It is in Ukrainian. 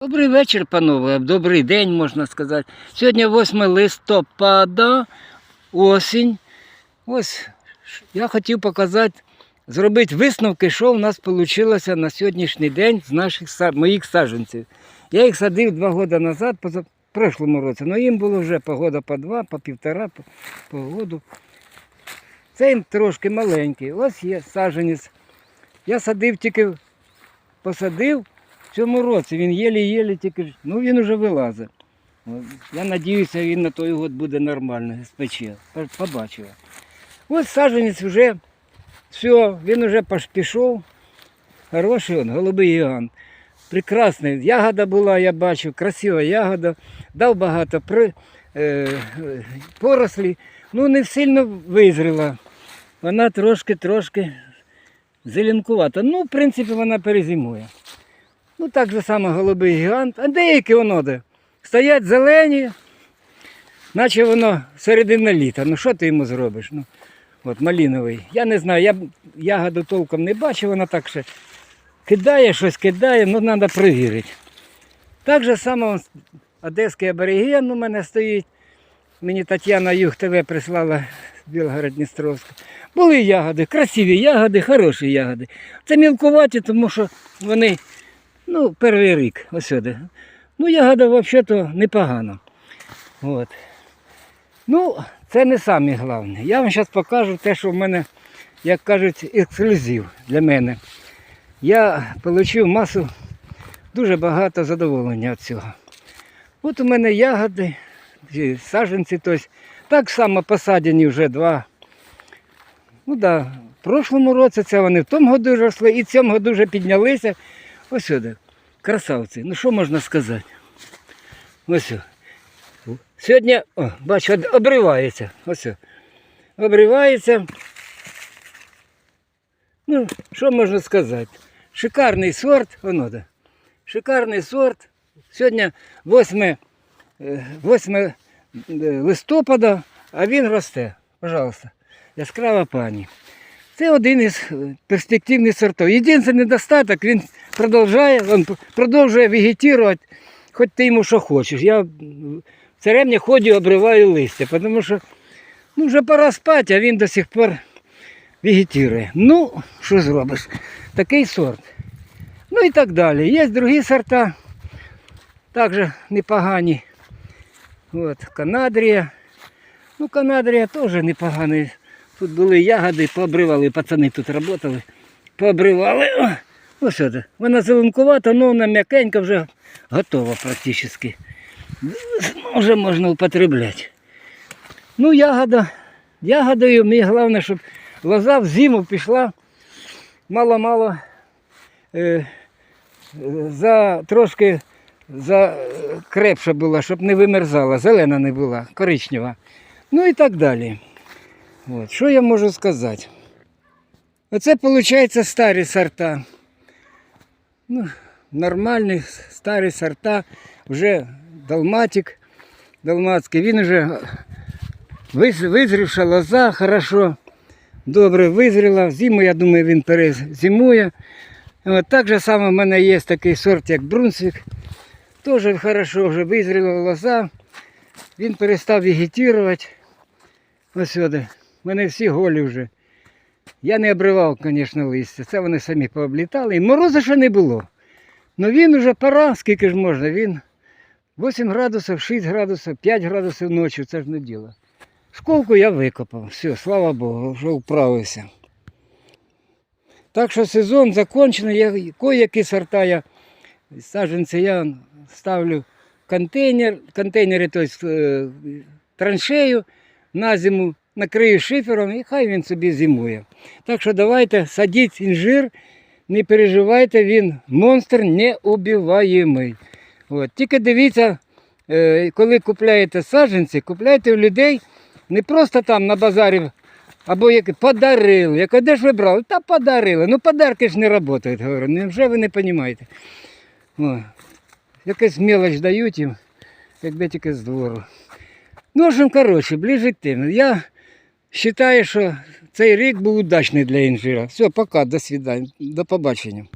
Добрий вечір, панове, добрий день, можна сказати. Сьогодні 8 листопада, осінь. Ось я хотів показати, зробити висновки, що в нас вийшло на сьогоднішній день з наших моїх саджанців. Я їх садив два роки назад, поза прошлому році, але їм було вже погода по два, по півтора, по, по году. Це їм трошки маленький. Ось є саджанець. Я садив тільки, посадив, цьому році він єлі-єлі тільки, ну він вже вилазить. Я сподіваюся, він на той год буде нормально, спече. По- Побачив. Ось саджанець вже, все, він вже пішов. Хороший он, голубий гігант. Прекрасний. Ягода була, я бачу, красива ягода. Дав багато при, е, порослі. Ну, не сильно визріла. Вона трошки-трошки зеленкувата. Ну, в принципі, вона перезимує. Ну, так же само голубий гігант. А деякі воно де. Стоять зелені, наче воно середина літа. Ну що ти йому зробиш? Ну, от маліновий. Я не знаю, я ягоду толком не бачив, вона так ще кидає щось, кидає, ну треба перевірити. Так же само одеський абориген у мене стоїть. Мені Тетяна Юг ТВ прислала з Білгород Дністровська. Були ягоди, красиві ягоди, хороші ягоди. Це мілкуваті, тому що вони Ну, перший рік, ось сюди. Ну, ягода взагалі-то непогана. От. Ну, це не саме головне. Я вам зараз покажу те, що в мене, як кажуть, ексклюзив для мене. Я отримав масу, дуже багато задоволення від цього. От у мене ягоди, ці саджанці, тобто, так само посадені вже два. Ну да, в прошлому році це вони в тому году росли і в цьому году вже піднялися. Ось сюди. Красавці. Ну що можна сказати? Ось. Сьогодні, о, бачу, обривається. Ось. Обривається. Ну, що можна сказати? Шикарний сорт, воно да. Шикарний сорт. Сьогодні 8, е, 8 е, листопада, а він росте. Пожалуйста. Яскрава пані. Це один із е, перспективних сортів. Єдиний недостаток, він продовжує, він продовжує вегетувати, хоч ти йому що хочеш. Я все ходжу, обриваю листя, тому що ну, вже пора спати, а він до сих пор вегетує. Ну, що зробиш? Такий сорт. Ну і так далі. Є другі сорта, також непогані. От, Канадрія. Ну, Канадрія теж непоганий. Тут були ягоди, пообривали, пацани тут працювали, пообривали. Ось це. Вона зеленкувата, але вона м'якенька вже готова практично. Вже можна употребляти. Ну, ягода. Ягодою мені головне, щоб лоза в зиму пішла мало-мало е, за трошки за е, крепша була, щоб не вимерзала, зелена не була, коричнева. Ну і так далі. От. Що я можу сказати? Оце виходить старі сорта. Ну, нормальні старі сорта. Вже далматик, далматський, він вже виз- визрівша лоза, хорошо, добре визріла. Зиму, я думаю, він перезимує. От так же само в мене є такий сорт, як Брунсвік. Теж хорошо вже визріла лоза. Він перестав вегетувати. Ось сюди. Мене всі голі вже. Я не обривав, звісно, листя. Це вони самі пооблітали. І морозу ще не було. Ну він вже пора, скільки ж можна. Він 8 градусів, 6 градусів, 5 градусів ночі, це ж не діло. Школку я викопав. Все, слава Богу, вже вправився. Так що сезон закінчений. Я, кое-які сорта я саджанці я ставлю в контейнер, контейнери, тобто траншею на зиму, накрию шифером і хай він собі зимує. Так що давайте садіть інжир, не переживайте, він монстр неубиваємий. От. Тільки дивіться, е, коли купляєте саджанці, купляйте у людей не просто там на базарі, або як подарили. Як де ж ви брали? Та подарили. Ну подарки ж не працюють, говорю. Невже ви не розумієте? О, якась мелоч дають їм, якби тільки з двору. Ну, в общем, коротше, ближе к тим. Я вважаю, що цей рік був удачний для інжира. Все, пока, до свидання, до побачення.